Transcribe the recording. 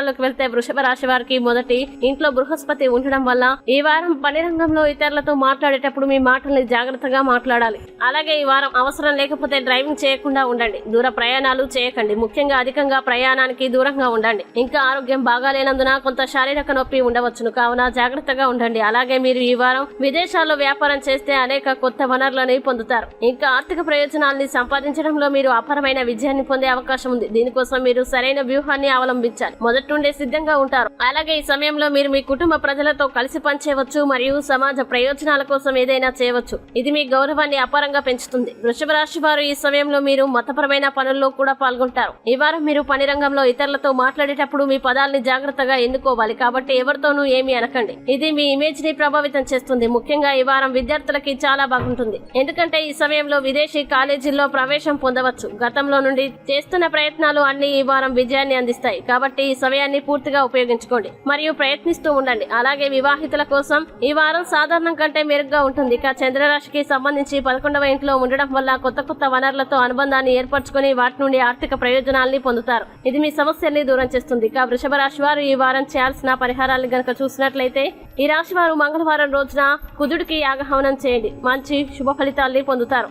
వివరాల్లోకి వెళ్తే వృషభ రాశి వారికి మొదటి ఇంట్లో బృహస్పతి ఉండడం వల్ల ఈ వారం పని రంగంలో ఇతరులతో మాట్లాడేటప్పుడు మీ మాటల్ని జాగ్రత్తగా మాట్లాడాలి. అలాగే ఈ వారం అవసరం లేకపోతే డ్రైవింగ్ చేయకుండా ఉండండి. దూర ప్రయాణాలు చేయకండి. ముఖ్యంగా అధికంగా ప్రయాణానికి దూరంగా ఉండండి. ఇంకా ఆరోగ్యం బాగాలేనందున కొంత శారీరక నొప్పి ఉండవచ్చును. కావున జాగ్రత్తగా ఉండండి. అలాగే మీరు ఈ వారం విదేశాల్లో వ్యాపారం చేస్తే అనేక కొత్త వనరులని పొందుతారు. ఇంకా ఆర్థిక ప్రయోజనాల్ని సంపాదించడంలో మీరు అపారమైన విజయాన్ని పొందే అవకాశం ఉంది. దీనికోసం మీరు సరైన వ్యూహాన్ని అవలంబించాలి. మొదట నుండే సిద్ధంగా ఉంటారు. అలాగే ఈ సమయంలో మీరు మీ కుటుంబ ప్రజలతో కలిసి పనిచేయవచ్చు మరియు సమాజ ప్రయోజనాల కోసం ఏదైనా చేయవచ్చు. ఇది మీ గౌరవాన్ని అపారంగా పెంచుతుంది. వృషభ రాశి వారు ఈ సమయంలో మీరు మతపరమైన పనుల్లో కూడా పాల్గొంటారు. ఈ వారం మీరు పని రంగంలో ఇతరులతో మాట్లాడేటప్పుడు మీ పదాల్ని జాగ్రత్తగా ఎన్నుకోవాలి. కాబట్టి ఎవరితోనూ ఏమీ అనకండి. ఇది మీ ఇమేజ్ని ప్రభావితం చేస్తుంది. ముఖ్యంగా ఈ వారం విద్యార్థులకి చాలా బాగుంటుంది. ఎందుకంటే ఈ సమయంలో విదేశీ కాలేజీల్లో ప్రవేశం పొందవచ్చు. గతంలో నుండి చేస్తున్న ప్రయత్నాలు అన్ని ఈ వారం విజయాన్ని అందిస్తాయి. కాబట్టి ఈ సమయం సమయాన్ని పూర్తిగా ఉపయోగించుకోండి మరియు ప్రయత్నిస్తూ ఉండండి. అలాగే వివాహితుల కోసం ఈ వారం సాధారణం కంటే మెరుగ్గా ఉంటుంది. ఇక చంద్రరాశికి సంబంధించి పదకొండవ ఇంట్లో ఉండడం వల్ల కొత్త కొత్త వనరులతో అనుబంధాన్ని ఏర్పరచుకుని వాటి నుండి ఆర్థిక ప్రయోజనాల్ని పొందుతారు. ఇది మీ సమస్యల్ని దూరం చేస్తుంది. ఇక వృషభ రాశి వారు ఈ వారం చేయాల్సిన పరిహారాలు గనక చూసినట్లయితే ఈ రాశి వారు మంగళవారం రోజున కుదుడికి యాగహవనం చేయండి. మంచి శుభ ఫలితాల్ని పొందుతారు.